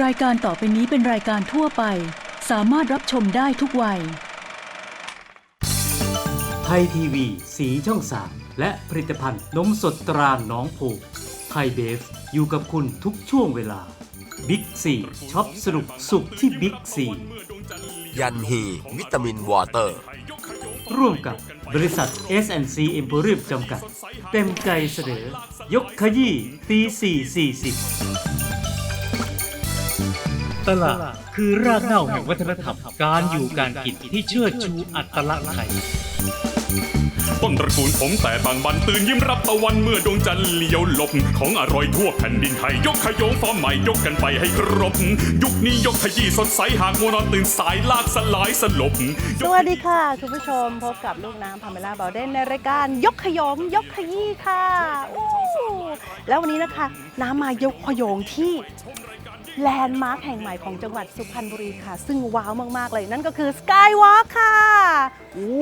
รายการต่อไปนี้เป็นรายการทั่วไป สามารถรับชมได้ทุกวัย ไทยทีวี สีช่อง3และผลิตภัณฑ์นมสดตราหน้องผูไทยเบฟอยู่กับคุณทุกช่วงเวลา บิ๊กซีช็อปสนุกสุขที่บิ๊กซียันฮีวิตามินวอเตอร์ ร่วมกับบริษัท S&C e m p o r i u m จำกัด เต็มใจเสนอยกขยี้ตีสี่สี่สิบ ตลาดคือรากเหง้าแห่งวัฒนธรรม การอยู่การกินที่เชิดชูอัตลักษณ์ไทยต้นตระกูลผมแต่บางบันตื่นยิ้มรับตะวันเมื่อดวงจันทร์เลี้ยวหลบ ของอร่อยทั่วแผ่นดินไทย ยกขยงฟอร์มใหม่ยกกันไปให้ครบ ยุคนี้ยกขยี้สดใสหากมัวนอนตื่นสายลากสลายสลบ สวัสดีค่ะ คุณผู้ชมพบกับลูกน้ำพาเมล่าบอเดนในรายการยกขยงยกขยี้ค่ะอู้แล้ววันนี้นะคะ น้ำมายกขยงที่ แลนด์มาร์คแห่งใหม่ของจังหวัดสุพรรณบุรีค่ะ ซึ่งว้าวมาก ๆ เลยนั่นก็คือสกายวอล์กค่ะอู้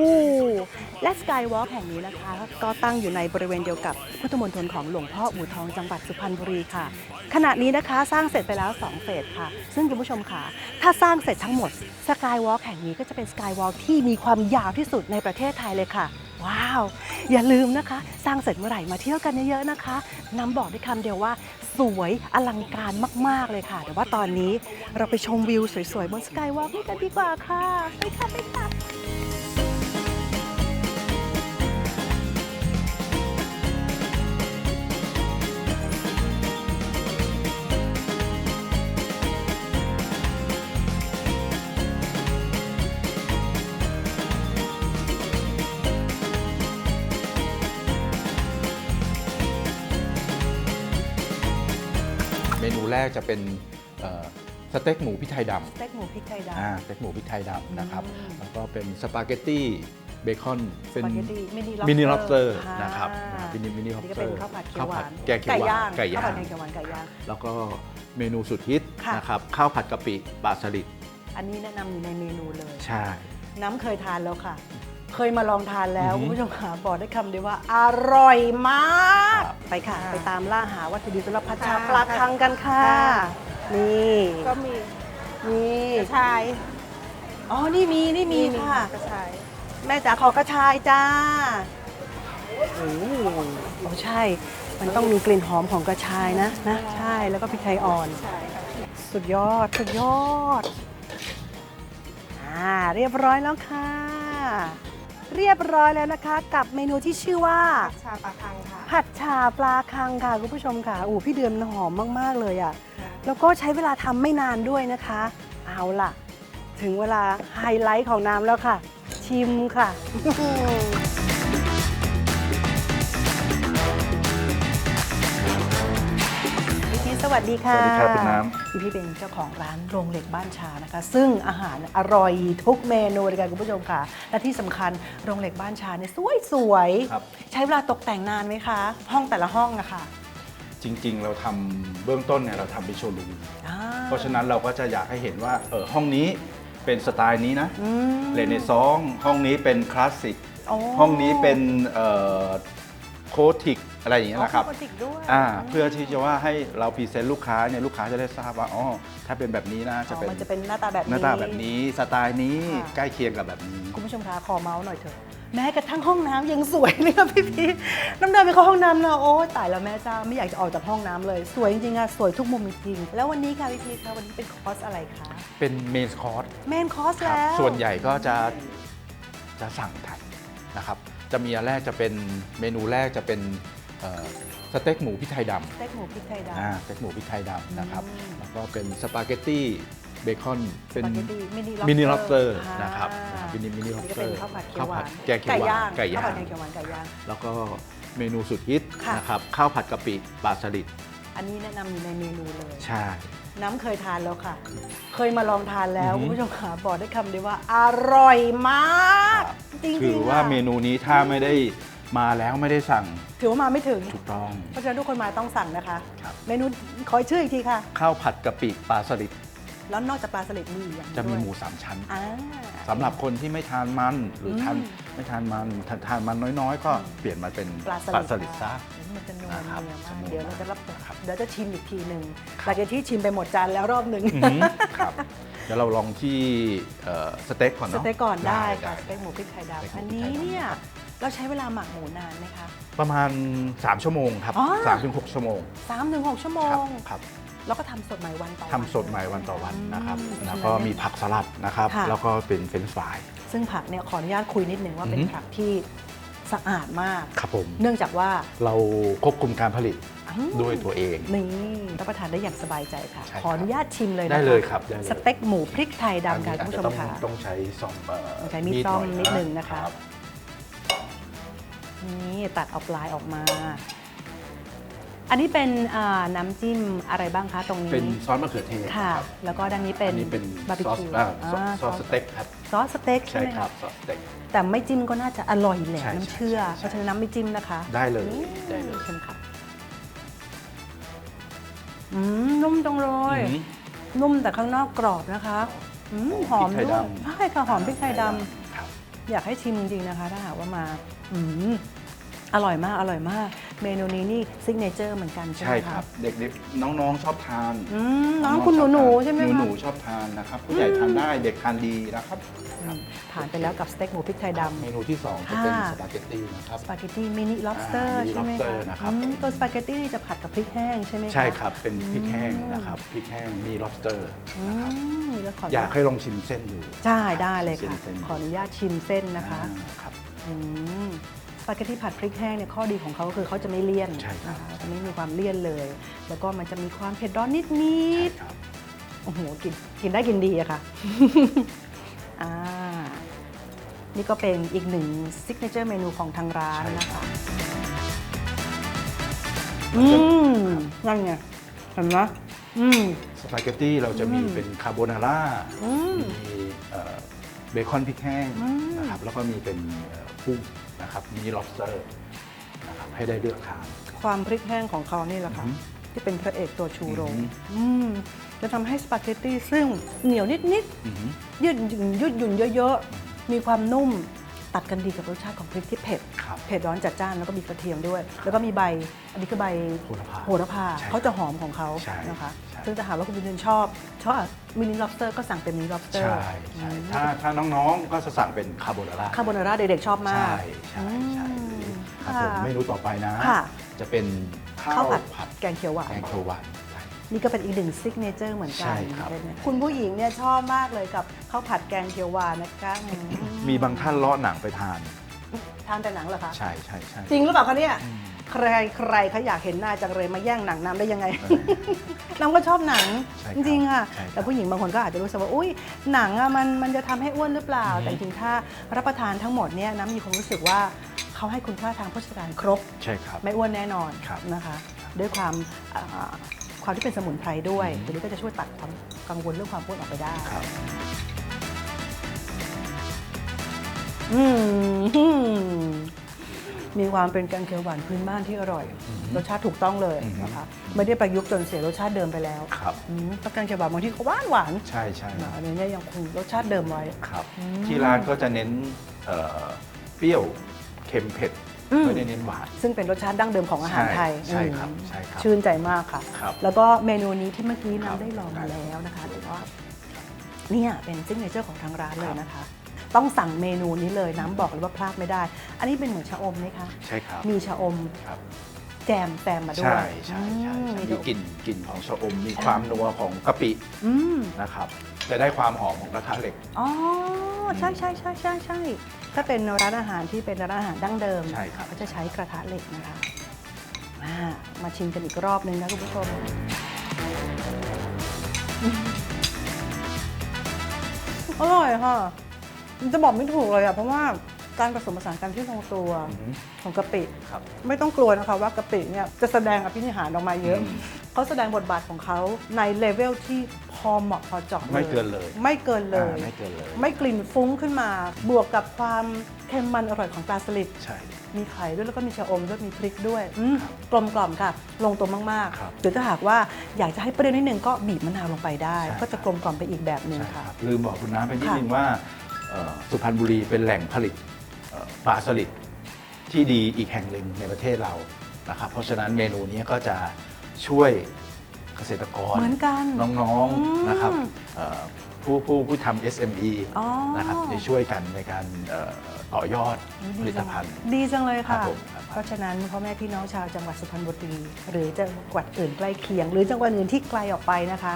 และสกายวอล์กแห่งนี้นะคะ ก็ตั้งอยู่ในบริเวณเดียวกับพุทธมณฑลของหลวงพ่ออู่ทองจังหวัดสุพรรณบุรีค่ะ ขณะนี้นะคะสร้างเสร็จไปแล้ว 2 เฟสค่ะ ซึ่งคุณผู้ชมค่ะ ถ้าสร้างเสร็จทั้งหมดสกายวอล์กแห่งนี้ก็จะเป็นสกายวอล์กที่มีความยาวที่สุดในประเทศไทยเลยค่ะว้าว อย่าลืมนะคะ สร้างเสร็จเมื่อไหร่มาเที่ยวกันเยอะๆนะคะ น้ำบอกได้คำเดียวว่า วยอลังการมาก ๆ เลยค่ะ แต่ว่าตอนนี้เราไปชมวิวสวย ๆ บนสกายวอล์กกันดีกว่าค่ะ ไปค่ะ ไปค่ะ แรกจะเป็นเอ่อสเต็กหมูพริกไทยดสเต็กหมูพริกไทยำดำอ่าสเต็กหมูพริกไทยดำนะครับอืมแล้วก็เป็นสปาเกตตี้เบคอนเป็นสปาเกตตี้มินิมินิล็อบสเตอ lobster ร์นะครับอ่ามินิมินิล็อบนี่สก็เตอเป็นร์ข้าวผัดเขียวหวานแกงเขียวหวานไก่ย่าข้าวผัดงแกงเขียวหวานไก่ย่างแล้วก็เมนูสุดฮิตค่ะนะครับข้าวผัดกะปิปลาสลิดอันนี้แนะนำอยู่ในเมนูเลย ใช่ น้ำเคยทานแล้วค่ะ เคยมาลองทานแล้วอือหือคุณผู้ชมค่ะบอกได้คำเดียวว่า อร่อยมาก ครับไปค่ะ ไปตามล่าหาวัตถุดิบสำหรับผัดชาค่ะปลาคังกันค่ะ ค่ะ นี่ก็มีนี่กระชายอ๋อนี่มีนี่มีค่ะ กระชาย แม่จ๋าขอกระชายจ้าโอ้โหโอ้ใช่ มันต้องมีกลิ่นหอมของกระชายนะนะ ใช่แล้วก็พริกไทยอ่อน ใช่ค่ะสุดยอด สุดยอด อ่า เรียบร้อยแล้วค่ะ เรียบร้อยแล้วนะคะ กับเมนูที่ชื่อว่าชาปลาคังค่ะผัดฉ่าปลาคังค่ะคุณผู้ชมค่ะโอ้พี่เดือนมันหอมมากๆเลยอะ่ะแล้วก็ใช้เวลาทำไม่นานด้วยนะคะ เอาล่ะ ถึงเวลาไฮไลท์ของน้ำแล้วค่ะ ชิมค่ะ วัสดีค่ะ สวัสดีครับคุณน้พี่พีชเป็นเจ้าของร้านโรงเหล็กบ้านชานะคะ ซึ่งอาหารอร่อยทุกเมนูเลยค่ะคุณผู้ชมค่ะ และที่สำคัญโรงเหล็กบ้านชาเนี่ยสวยๆครับใช้เวลาตกแต่งนานไหมคะ ห้องแต่ละห้องอะค่ะจริงๆ เราทำเบื้องต้นเนี่ยเราทำเป็นโชว์รูมอ่าเพราะฉะนั้นเราก็จะอยากให้เห็นว่าเออห้องนี้เป็นสไตล์นี้นะอืมเลนในซองห้องนี้เป็นคลาสสิกอ๋อห้องนี้เป็น โคติกอะไรอย่างเงี้ยนะครับอ๋อ Cotic ด้วยอ่าเพื่อที่จะว่าให้เราพรีเซนต์ลูกค้าเนี่ยลูกค้าจะได้ทราบว่าอ๋อถ้าเป็นแบบนี้นะจะอ๋อเป็นมันจะเป็นหน้าตาแบบนี้ หน้าตาแบบนี้สไตล์นี้ค่ะ ใกล้เคียงกับแบบนี้ คุณผู้ชมคะขอเมาส์หน่อยเถอะแม้กระทั่งห้องน้ำยังสวยเลยค่ะพี่พีชน้ำเดินไปเข้าห้องน้ำนะโอ้ยตายแล้วแม่เจ้าไม่อยากจะออกจากห้องน้ำเลย สวยจริงๆอะสวยทุกมุมจริงๆแล้ววันนี้ค่ะพี่พีชคะวันนี้เป็นคอร์สอะไรคะเป็นเมนคอร์สเมนคอร์สแล้วส่วนใหญ่ก็จะจะสั่งไทยนะครับ จะมีอันแรกจะเป็นเมนูแรกจะเป็นเอ่อสเต็กหมูพริกไทยดำ สเต็กหมูพริกไทยดำ อ่าสเต็กหมูพริกไทยดำนะครับ อืม แล้วก็เป็นสปาเกตตี้เบคอน เป็น สปาเกตตี้มินิมินิล็อบสเตอร์ค่ะนะครับมินิมินิล็อบนี่สก็เตอเป็นร์ข้าวผัดเขียวหวานแกงเขียวหวานไก่ย่าข้าวผัดงแกงเขียวหวานไก่ย่าง แล้วก็เมนูสุดฮิตค่ะ นะครับ ข้าวผัดกะปิปลาสลิดอันนี้แนะนำอยู่ในเมนูเลย ใช่ น้ำเคยทานแล้วค่ะ เคยมาลองทานแล้วอือหืคุอณผู้ชมค่ะบอกได้คำเดียวว่าอร่อยมาก จริงๆถือว่าค่ะ เมนูนี้ถ้าไม่ได้มาแล้วไม่ได้สั่งถือว่ามาไม่ถึง ถูกต้อง เพราะฉะนั้นทุกคนมาต้องสั่งนะคะ ครับ เมนูขอชื่ออีกทีค่ะ ข้าวผัดกะปิปลาสลิดแล้วนอกจากปลาสลิดมีอีกอย่างจะมีด้วยหมูสามชั้นอ่า สำหรับคนที่ไม่ทานมันหรืออม ทานไม่ทานมันทานทานมันน้อยๆ ก็เปลี่ยนมาเป็นปลาสปลาลิดสลิดซะ มันจะนัวนะครับเนียมากจะนัวเดี๋ยวเราจะรับครับ เดี๋ยวจะชิมอีกทีหนึ่งหลังจากที่ชิมไปหมดจานแล้วรอบหนึ่ง อื้อหือครับ เดี๋ยวเราลองที่เอ่อสเต็กก่อนสเนาะ เต็กก่อนได้ค่ะสได้เต็กหมูพริกไทยสเต็กดำหมูอันพริกนี้ไทยดำเนี่ยครับเราใช้เวลาหมักหมูนานไหมคะ ประมาณ 3 ชั่วโมงครับอ๋อ สามถึงหกชั่วโมงสามถึงหกชั่วโมครับงครับแล้วก็ทำสดใหม่วันต่อวัน ทำสดใหม่วันต่อวันนะครับอืมแล้วก็มีผักสลัดนะครับ ค่ะ แล้วก็เป็นเฟรนช์ฟราย ซึ่งผักเนี่ยขออนุญาตคุยนิดนึงว่าเป็นอือหือผักที่ สะอาดมาก ครับผม เนื่องจากว่าเราควบคุมการผลิตอืมด้วยตัวเอง นี่รับประทานได้อย่างสบายใจค่ะ ใช่ครับ ขออนุญาตชิมเลยนะคะได้เลยครับได้เลยสเต็กหมูพริกไทยอันดำค่ะนี้คุณผู้ชอาจจะมต้องค่ะต้องใช้ซ่อมเอ่อใช้มีดซ่อมหยนิดนึงนะคะ รับ นี่ตัดเอาปลายออกมา อันนี้เป็นอ่าน้ำจิ้มอะไรบ้างคะตรงนี้เป็นซอสมะเขือเทศค่ะรับแล้วก็ด้านนี้เป็นอันนี้เป็นบาร์บีซอสคิวอ่าซอสอ่าซอสสเต็กครับซอสสเต็กใช่ใช่ไหมคครัรับบซอสสเต็ก แต่ไม่จิ้มก็น่าจะอร่อยแหละใช่น้ำเชื่อ ใช่ใช่ เพราะฉะนั้นน้ำไม่จิ้มนะคะได้เลยอืมได้เลยเชิญค่ะอืมนุ่มจังเลย อืม นุ่มแต่ข้างนอกกรอบนะคะอืมหอมพริกไทยด้วยดำ ใช่ค่ะหอมพริกไทยดำครับอยากให้ชิมจริงๆนะคะ ถ้าหากว่ามาอืม อร่อยมากอร่อยมาก เมนูนี้นี่ซิกเนเจอร์เหมือนกันใช่ไหมใช่คะครับเด็กๆน้องๆชอบทานอืมน้องคุณหนูๆใช่ไหมคะหนูๆชอบทานนะครับผู้ใหญ่ทานได้เด็กทานดีนะครับ อืมผ่านไปแล้วกับสเต็กหมูพริกไทยดำ เมนูที่2จะเป็นค่ะ สปาเกตตี้นะครับ สปาเกตตี้มินิ lobster อ่า mini ใช่ไหม lobster คะนะครับอืมตัวสปาเกตตี้นี่จะผัดกับพริกแห้งใช่ไหมคะใช่ครับ เป็นพริกแห้งอืมนะครับพริกแห้งมี lobster อืนะครับมแล้วขออนุอยาญากตให้ลองชิมเส้นดู ใช่ได้เลยค่ะ เส้นๆ ขออนุญาตชิมเส้นนะคะอ่าครับ อืม สปาเกตตี้ผัดพริกแห้งเนี่ยข้อดีของเขาก็คือเขาจะไม่เลี่ยนใช่ครับนะคะจะไม่มีความเลี่ยนเลย แล้วก็มันจะมีความเผ็ดร้อนนิดใช่ๆครับโอ้โหกินกินได้กินดีอะค่ะ อ่านี่ก็เป็นอีกหนึ่งซิกเนเจอร์เมนูของทางร้านใช่นะครัคะบอืมนั่นไงเห็นไหมอืม สปาเกตตี้เราจะมีอืมเป็นคาโบนาร่าอืมมีเอ่อเบคอนพริกแห้งอืม นะครับแล้วก็มีเป็นเอ่อกุ้ง นะครับมี lobster นะครับให้ได้เลือกทาน ความพริกแห้งของเขานี่แหละค่ะ อือหืที่เป็นพระเอกตัวชูโรงอือหือ อืมจะทำให้สปาเกตตี้ซึ่งเหนียวนิด อือหือ ๆ ยืดหยุ่นยืดหยุ่นเยอะ ๆ มีความนุ่ม ตัดกันดีกับรสชาติของพริกที่เผ็ด ครับ เผ็ดร้อนจัดจ้านแล้วก็มีกระเทียมด้วย แล้วก็มีใบ อันนี้คือใบโหระพาโหระพาใช่เขาจะหอมของเขาใช่นะคะ ใช่ ซึ่งถ้าหากว่าคุณบินชอบชอบมินิ lobster ก็สั่งเป็นมินิ lobster ใช่ใช่ ถ้าถ้าน้องๆ ก็จะสั่งเป็นคาโบนาร่าคาโบนาร่าเด็กๆชอบมากใช่ใช่ใช่อืมครับผมค่ะเมนูต่อไปนะ ค่ะ จะเป็นข้าข้าววผัดผัดแกงเขียวหวาน แกงเขียวหวานใช่ นี่ก็เป็นอีกหนึ่งซิกเนเจอร์เหมือนกัใช่นครับ เป็นคุณผู้หญิงเนี่ยชอบมากเลยกับข้าวผัดแกงเขียวหวานนะคะอืมีบางท่านเลาะหนังไปทาน ทานแต่หนังเหรอคะ ใช่ใช่ใช่จริงหรือเปล่าคะเนี่ยใครใครเขาอยากเห็นหน้าจังเลยมาแย่งหนังน้ำได้ยังไงน้ำก็ชอบหนังใช่จครับริงๆค่ะ ใช่ครับแต่ผู้หญิงบางคนก็อาจจะรู้สึกว่าอุ้ยหนังอะมันมันจะทำให้อ้วนหรือเปล่า อือฮึ แต่จริงๆถ้ารับประทานทั้งหมดเนี่ยน้ำมีความรู้สึกว่าเขาให้คุณค่าทางโภชนาการครบ ใช่ครับ ไม่อ้วนแน่นอนครับ นะคะ ด้วยความอ่า ความที่เป็นสมุนไพรด้วยตัวนี้ก็จะช่วยตัดความกังวลเรื่องความอ้วนออกไปได้ครับอืมมีความเป็นแกงเขียวหวานพื้นบ้านที่อร่อย รสชาติถูกต้องเลยอือฮึนะคะไม่ได้ประยุกต์จนเสียรสชาติเดิมไปแล้วครับอืมแต่แกงเขียวหวานบางที่เขาหวานหวานใช่ใช่ๆนะอันนี้เนี่ยยังคงรสชาติเดิมไว้ครับอืมที่ร้านก็จะเน้นเอ่อเปรี้ยวเค็มเผ็ด อืม ไม่ได้เน้นหวาน ซึ่งเป็นรสชาติดั้งเดิมของอาหารไทยใช่ครับอืมใช่ครับชื่นใจมากค่ะ ครับแล้วก็เมนูนี้ที่เมื่อกี้ครับ น้ำได้ลองมาได้แล้วนะคะแต่ว่าเนี่ยเป็นซิกเนเจอร์ของทางร้านเลยนะคะ ต้องสั่งเมนูนี้เลยน้ำบอกเลยว่าพลาดไม่ได้ อันนี้เป็นเหมือนชะอมไหมคะ ใช่ครับมีชะอมครับ แจมแซมมาด้วใช่ยใช่ใช่อืมใช่มีมีชะอมกลิ่นกลิ่นของชะอมมีความนัวของกะปิอืมนะครับ จะได้ความหอมของกระทะเหล็ก อ๋อ ใช่ใช่ใช่ใช่ใช่ถ้าเป็นร้านอาหารที่เป็นร้านอาหารดั้งเดิมใช่ครับ เขาจะใช้กระทะเหล็กนะคะมามาชิมกันอีกรอบนึงนะคุณผู้ชม อร่อยค่ะ จะบอกไม่ถูกเลยอะ เพราะว่า การผสมผสานกันที่ลงตัวอือฮึของกะปิครับไม่ต้องกลัวนะคะว่ากะปิเนี่ยจะแสดงอภินิหารออกมาเยอะอืมเขาแสดงบทบาทของเขาในเลเวลที่พอเหมาะพอเจาะไม่เกินเลย ไม่เกินเลยอ่าไม่เกินเลย ไม่กลิ่นฟุ้งขึ้นมา บวกกับความเค็มมันอร่อยของปลาสลิดใช่มีไข่ด้วยแล้วก็มีชะอมด้วยมีพริกด้วยอืมครับกลมกล่อมค่ะ ลงตัวมากครับๆหรือถ้าหากว่าอยากจะให้เปรี้ยวนิดนึงก็บีบมะนาวลงไปได้ใช่ก็จะกลมกล่อมไปอีกแบบหนึ่งใช่คค่ะรับลืมบอกคุณน้ำไปนิดค่ะนึงว่าเอ่อสุพรรณบุรีเป็นแหล่งผลิตเอ่อ ปลาสลิดที่ดีอีกแห่งหนึ่งในประเทศเรานะครับเพราะฉะนั้นเมนูนี้ก็จะช่วยเกษตรกรเหมือนกันน้องอืมๆนะครับเอ่อผู้ผู้ผู้ทำ SME อ๋อนะครับได้ช่วยกันในการเอ่อต่อยอดผลิตภัณฑ์ ดีจังเลยครัค่ะบผมครับเพราะฉะนั้นพ่อแม่พี่น้องชาวจังหวัดสุพรรณบุรีหรือจังหวัดอื่นใกล้เคียง หรือจังหวัดอื่นที่ไกลออกไปนะคะ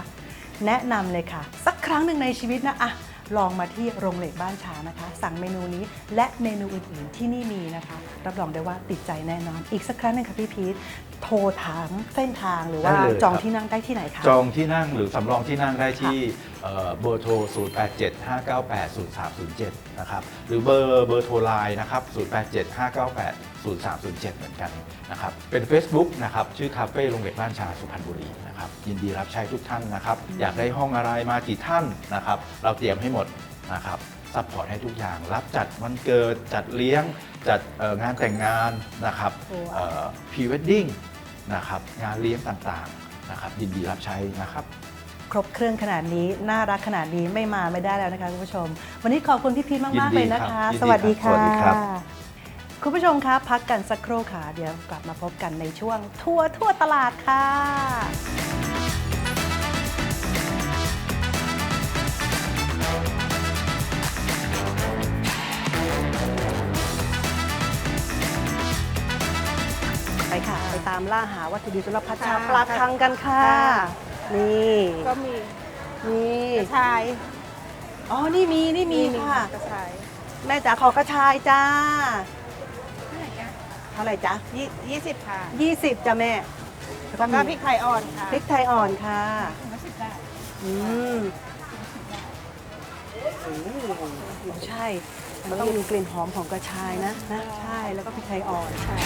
แนะนำเลยค่ะ สักครั้งหนึ่งในชีวิตนะอะ ลองมาที่โรงเหล็กบ้านช้างนะคะ สั่งเมนูนี้และเมนูอื่นๆที่นี่มีนะคะ รับรองได้ว่าติดใจแน่นอน อีกสักครั้งหนึงค่ะพี่พีทโทรถามเส้นทางหรือว่าได้เลยจองครับที่นั่งได้ที่ไหนคะ จองที่นั่งหรือสำรองที่นั่งได้ที่เอ่อเบอร์โทร 0875980307นะครับหรือเบอร์เบอร์โทรไลน์นะครับ0875980307 เหมือนกันนะครับเป็น Facebook นะครับชื่อคาเฟ่โรงเรียนบ้านชาสุพรรณบุรีนะครับยินดีรับใช้ทุกท่านนะครับอยากได้ห้องอะไรมากี่ท่านนะครับเราเตรียมให้หมดนะครับซัพพอร์ตให้ทุกอย่าง รับจัดวันเกิด จัดเลี้ยง จัดเอ่องานแต่งงานนะครับโอ้พรีเวดดิ้งนะครับงานเลี้ยงต่างๆนะครับยินดีรับใช้นะครับ ครบเครื่องขนาดนี้น่ารักขนาดนี้ไม่มาไม่ได้แล้วนะคะคุณผู้ชม วันนี้ขอบคุณพี่พีทยิมากนๆดีเลยนะครัคะ บยินดีสวัสดีครับค่ะสวัสดีครับ คุณผู้ชมคะพักกันสักครู่ค่ะเดี๋ยวกลับมาพบกันในช่วงทัวร์ทั่วตลาดค่ะ ไปค่ะ ไปตามล่าหาวัตถุดิบสำหรับพัชชาค่ะปลาคังกันค่ะ ค่ะ นี่ก็มีนี่กระชายอ๋อนี่มีนี่มีค่ะ กระชายแม่จ๋าขอกระชายจ้าเท่าไหร่จ๊ะยี่ยี่สิบค่ะ20จ้ะแม่แล้วก็พริกไทยอ่อนค่ะพริกไทยอ่อนค่ะอืมโอ้โหใช่ มันต้องมีกลิ่นหอมของกระชายนะนะ ใช่แล้วก็พริกไทยอ่อนใช่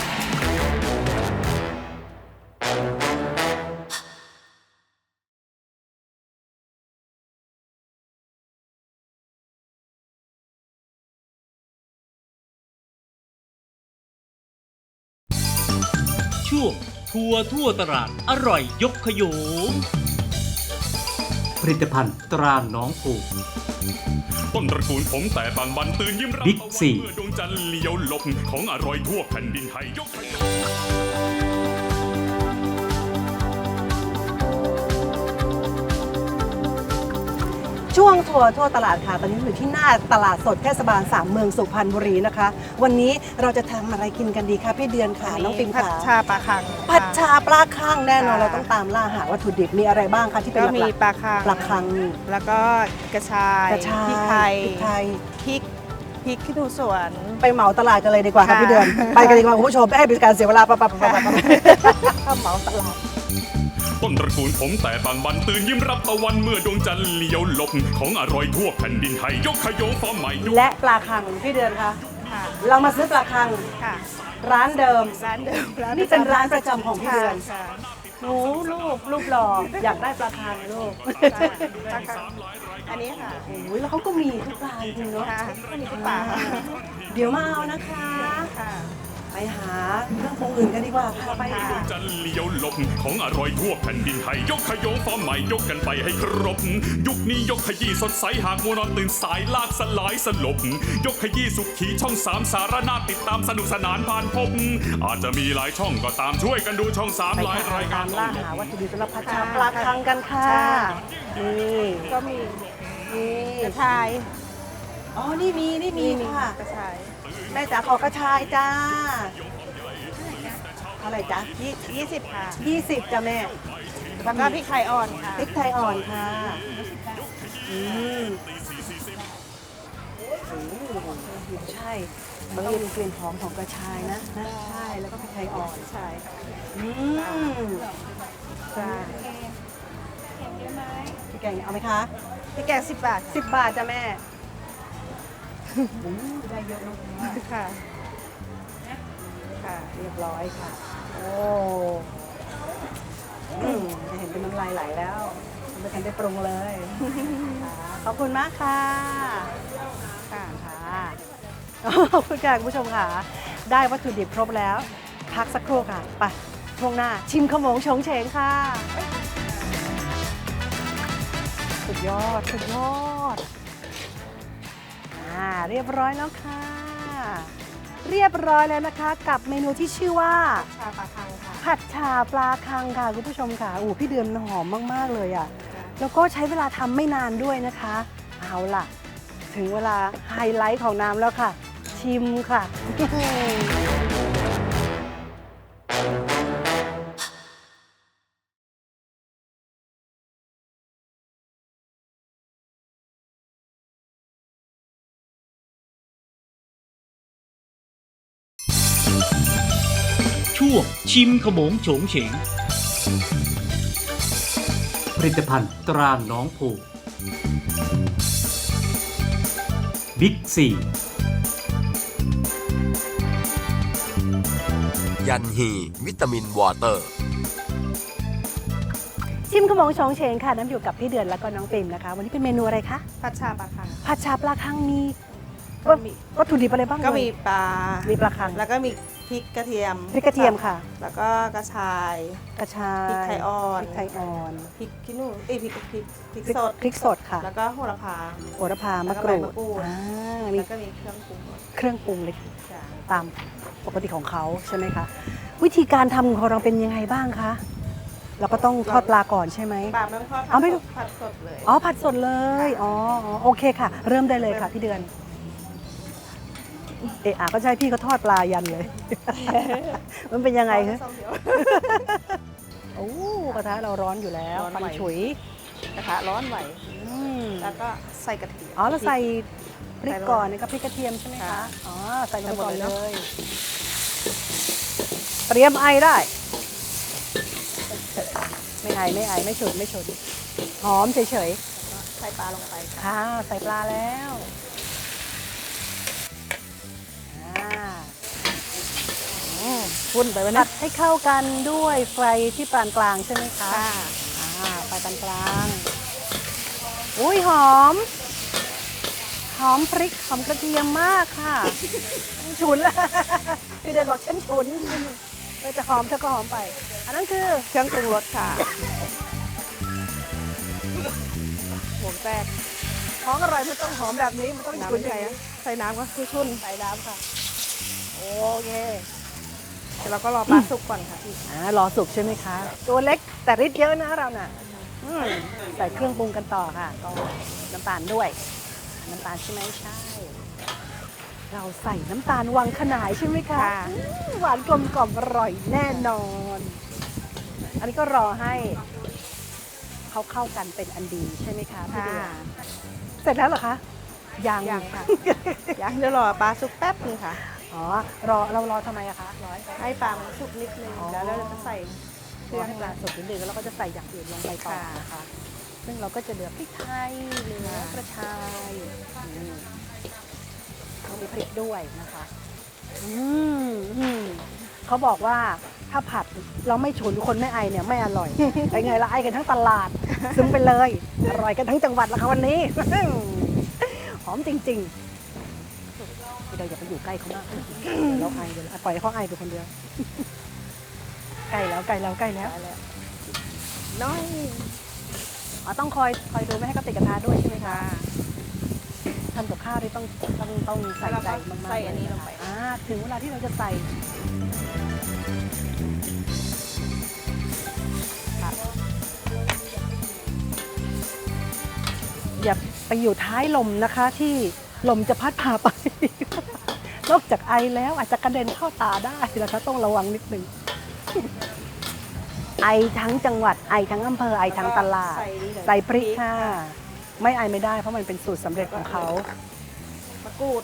ทัวร์ทั่วตลาด อร่อยยกขยง ผลิตภัณฑ์ตราหน้องผูก ต้นตระกูลผมแต่บางบันตื่นยิ้มรับบิ๊กตะวันซีเมื่อดวงจันทร์เลี้ยวหลบของอร่อยทั่วแผ่นดินไทยยกให้ ช่วงทัวร์ทั่วตลาดค่ะ ตอนนี้อยู่ที่หน้าตลาดสดเทศบาลสามเมืองสุพรรณบุรีนะคะ วันนี้เราจะทำอะไรกินกันดีคะพี่เดือนค่ะน้องปิมผัดค่ะชาปลาคังผัดชาปลาคังแน่นอนค่ะเราต้องตามล่าหาวัตถุดิบมีอะไรบ้างคะที่เป็นก็หมีลักปลาคังๆปลาคังแล้วก็กระชายกระชายพริกไทยพริกไทย พริกพริกขี้หนูสวน ไปเหมาตลาดกันเลยดีกว่าค่ะค่ะ พี่เดือน ไปกันดีกว่าคุณผู้ชมไม่ให้เป็นการเสียเวลาปะปะปะปะปะ เข้าเหมาตลาด ต้นตระกูลผมแต่บางบันตื่นยิ้มรับตะวันเมื่อดวงจันทร์เลี้ยวหลบของอร่อยทั่วแผ่นดินไทยยกขยงฟอร์มใหม่ยก และปลาคังพี่เดือนคะค่ะเรามาซื้อปลาคังค่ะ ร้านเดิม ร้านเดิมนี่เป็นร้านประจำของพี่เดือนค่ะหนูลูกลูกหล่ออยากได้ปลาคังลูกค่ะปลาคังอันนี้ค่ะโอ้ยแล้วเขาก็มีทุกร้านจริงเนาะค่ะอันนี้ทุกปลาค่ะเดี๋ยวมาเอานะคะ ค่ะไป หาเครื่องปรุงอื่นกันดีกว่าค่ะไปค่ะ จันทร์เลี้ยวหลบของอร่อยทั่วแผ่นดินไทย ยกขยงฟอร์มใหม่ยกกันไปให้ครบ ยุคนี้ยกขยี้สดใสหากมัวนอนตื่นสายลากสลายสลบ ยกขยี้สุขีช่องสามสารนาติดตามสนุกสนานผ่านพบอาจจะมีหลายช่องก็ตามช่วยกันดูช่องสามไปหลายค่ะรายตาการมล่าหาวัตถุดิบสำหรับผัดชาค่ะปลาคังกันค่ะค่ะนี่ก็มีนี่กระชายอ๋อนี่มีนี่มีค่ะกระชาย แม่จ๋าขอกระชายจ้าเท่าไหร่จ๊ะยี่ยี่สิบค่ะ20จ้ะแม่แล้วก็พริกไทยอ่อนค่ะพริกไทยอ่อนค่ะ อืมโอ้โหใช่มันต้องมีกลิ่นหอมของกระชายนะนะใช่แล้วก็พริกไทยอ่อนใช่ค่ะอืมใช่พี่แกงเอาไหมคะพริกแกงสิบบาท10บาทจ้ะแม่โอ้ ได้เยอะมากค่ะ ค่ะ เรียบร้อยค่ะ โอ้อืมจะเห็นเป็นน้ำลายไหลแล้วไม่ทันได้ปรุงเลยค่ะขอบคุณมากค่ะ ค่ะค่ะขอบคุณค่ะคุณผู้ชมค่ะ ได้วัตถุดิบครบแล้ว พักสักครู่ค่ะ ไปช่วงหน้า ชิมขมงชงเฉงค่ะ สุดยอด สุดยอดอ่า เรียบร้อยแล้วค่ะ เรียบร้อยแล้วนะคะ กับเมนูที่ชื่อว่า ชาปลาคังค่ะ ผัดชาปลาคังค่ะคุณผู้ชมค่ะอู้พี่เดือนมันหอมมาก ๆ เลยอะ่ะ แล้วก็ใช้เวลาทำไม่นานด้วยนะคะ เอาล่ะ ถึงเวลาไฮไลท์ของน้ำแล้วค่ะ ชิมค่ะ ช่วงชิมขโมงโฉงเฉง ผลิตภัณฑ์ตราหน้องผูกบิ๊กซียันฮี วิตามินวอเตอร์ ชิมขโมงชองเชงค่ะ น้ำอยู่กับพี่เดือนแล้วก็น้องปิ่มนะคะ วันนี้เป็นเมนูอะไรคะผัดชาปลาคัง ผัดชาปลาคังมีก็มี วัตถุดิบอะไรบ้างก็มีเลยปลามีปลาคัง แล้วก็มี พริกกระเทียมพริกกระเทียมค่ะ แล้วก็กระชายกระชายพริกไทยอ่อนพริกไทยอ่อนพริกขี้หนูเอ้ยพริกพริกพริกพริกสดพริกสดค่ะ แล้วก็โหระพาโหระพามะกรูแล้วก็ใบดมะกรูดอ่ามีแล้วก็มีเครื่องปรุงรสเครื่องปรุงเล็กจ้ะตามปกติของเขาใช่ไหมคะวิธีการทำของเราเป็นยังไงบ้างคะเราก็ต้องทอดปลาก่อนใช่ไหมปลาไม่ต้องทอดเอาไม่ผัดสดเลยอ๋อผัดสดเลยอ๋ออ๋อโอเคค่ะ เริ่มได้เลยค่ะพี่เดือน เอะอะก็ใช่พี่ก็ทอดปลายันเลย มันเป็นยังไงคะส้มเขียวโอ้กระทะเราร้อนอยู่แล้วร้อนปันไหวฉุยกระทะร้อนไหวอืมแล้วก็ใส่กระเทียม อ๋อเราใส่พริกใส่ลงก่อนนะครับพริกกระเทียมใช่ไหมคะค่ะอ๋อใส่ลงไปใส่หมดก่อนเลยเลเนอะ ยเตรียมไอได้ ไม่ไอไม่ไอไม่ฉุนไม่ฉุนหอมเฉยใส่ปลาลงไปๆค่ะใส่ปลาแล้วอ่า พุ่นไปวันผันี้ดให้เข้ากันด้วยไฟที่ปานกลางใช่ไหมคะค่ะอ่าไฟปานกลาง อุ้ยหอม หอมพริกหอมกระเทียมมากค่ะ ฉุนแล้วพี่เดนบอกฉันฉุนเออจะหอมเธอก็หอมไป อันนั้นคือเครื่องปรุงรสค่ะหมูแตกของอร่อยมันต้องหอมแบบนี้มันต้องน้ำฉุนไม่ใจใส่ใส่น้ำก็คือชุ่นใส่น้ำค่ะ โอเค เดี๋ยวเราก็รอปลาสุกก่อนค่ะพี่อ่ารอสุกใช่ไหมคะ ตัวเล็กแต่ฤทธิ์เยอะนะเราน่ะอืมใส่เครื่องปรุงกันต่อค่ะก็น้ำตาลด้วย น้ำตาลใช่ไหมใช่ เราใส่น้ำตาลวังขนายใช่ไหมคะค่ะ อืมหวานกลมกล่อมอร่อยแน่นอน อันนี้ก็รอให้เขาเข้ากันเป็นอันดีใช่ไหมคะพี่ค่ะเดือนเสร็จแล้วเหรอคะยังยังค่ะยังเดี๋ยวรอปลาสุกแป๊บนึงค่ะ อ๋อ รอเรารอทำไมอะคะร้อยให้ปลามันสุกนิดนึงอ๋อ แล้วเราจะใส่เคเครื่รื่อองงปลาสดนิดนึงแล้วเราก็จะใส่อย่างอื่นลงไปต่อค่ะนะคะ ซึ่งเราก็จะเหลือพริกไทยเหลือกระชายอืมต้องมีพริกด้วยนะคะอืมอืมเขาบอกว่าถ้าผัดเราไม่ฉุนคนไม่ไอเนี่ยไม่อร่อยไปไงละไอกันทั้งตลาด ซึมไปเลย อร่อยกันทั้งจังหวัดละค่ะวันนี้ หอมจริง ๆ เราอย่าไปอยู่ใกล้เขามากเราไอเดี๋ยวปล่อยให้เขาไอไปคนเดียวใกล้แล้วใกล้แล้วใกล้แล้วน้อยอ๋อต้องคอยคอยดูไม่ให้เขาติดกระทะด้วยใช่ไหมคะค่ะทำกับข้าวนี่ต้องต้องต้องใส่ใจมากๆใส่อันนี้เยะลงไปคะอ่าถึงเวลาที่เราจะใส่ค่ะอย่าไปอยู่ท้ายลมนะคะที่ ลมจะพัดพาไป นอกจากไอแล้วอาจจะกระเด็นเข้าตาได้นะคะต้องระวังนิดนึงไอทั้งจังหวัดไอทั้งอำเภอไอทั้งตลาด ใส่นี่เลยใส่พริกค่ะ ไม่ไอไม่ได้เพราะมันเป็นสูตรสำเร็จของเขามะกรูด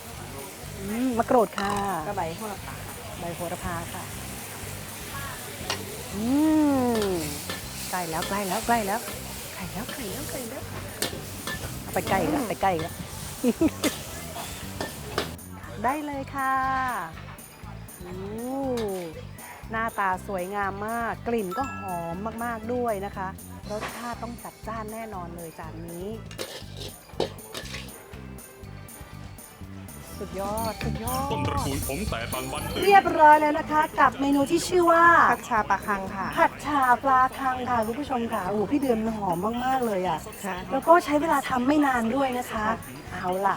อืมมะกรูดค่ะกระใบโหระพาใบโหระพาค่ะ อืมใกล้แล้วใกล้แล้วใกล้แล้วใกล้แล้วใกล้แล้วใกล้แล้วเอาไปใกล้แล้วไปใกล้แล้ว ได้เลยค่ะอู้หน้าตาสวยงามมาก กลิ่นก็หอมมากๆด้วยนะคะ รสชาติต้องจัดจ้านแน่นอนเลยจานนี้สสุดยอด สุดยอด ต้นตระกูลผมแต่บางวันตื่นเรียบร้อยแล้วนะคะ กับเมนูที่ชื่อว่า ผัดชาปลาคังค่ะ ผัดชาปลาคังค่ะคุณผู้ชมค่ะ โอ้โหพี่เดือนหอมมากๆเลยอะค่ะ แล้วก็ใช้เวลาทำไม่นานด้วยนะคะ เอาล่ะ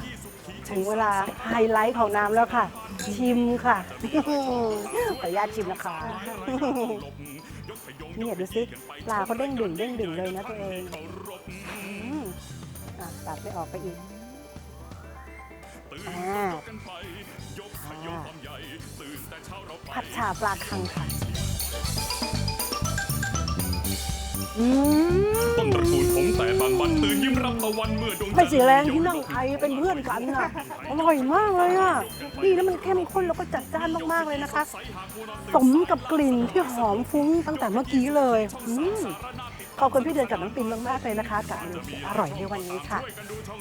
ถึงเวลาไฮไลท์ของน้ำแล้วค่ะ ชิมค่ะ ขออนุญาตชิมนะคะนี่ดูสิปลาเขาเด้งดึงเด้งดึงเลยนะตัวเองอืมอะตัดไปออกไปอีกอ่าอ่าผัดชาปลาคังค่ะอืม ต้นตระกูลผมแต่บางวันตื่นยิ้มรับตะวันเมื่อดวงจันทร์ไม่เสียแรงที่นั่งไทยเป็นเพื่อนกันน่ะอร่อยมากเลยอะดีแล้วมันเข้มข้นแล้วก็จัดจ้านมากๆเลยนะคะ สมกับกลิ่นที่หอมฟุ้งตั้งแต่เมื่อกี้เลยอืม ขอบคุณพี่เดือนกับน้องปินมากๆเลยนะคะกับเมนูอร่อยในวันนี้ค่ะ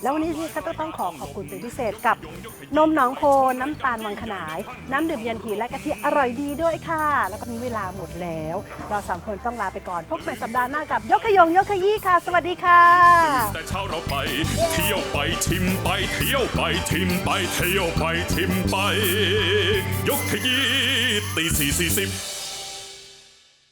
แล้ววันนี้ที่ก็ต้องขอขอบคุณเป็นพิเศษกับนมหนองโพน้ำตาลวังขนาย น้ำดื่มยันทีและกะทิอร่อยดีด้วยค่ะ แล้วก็มีเวลาหมดแล้ว เราสามคนต้องลาไปก่อนพบกันสัปดาห์หน้ากับยกขยงยกขยี้ค่ะ สวัสดีค่ะแต่เช้าเราไป เที่ยวไปชิมไปเที่ยวไปชิมไปเที่ยวไปชิมไป ยกขยี้ตีสี่สี่สิบ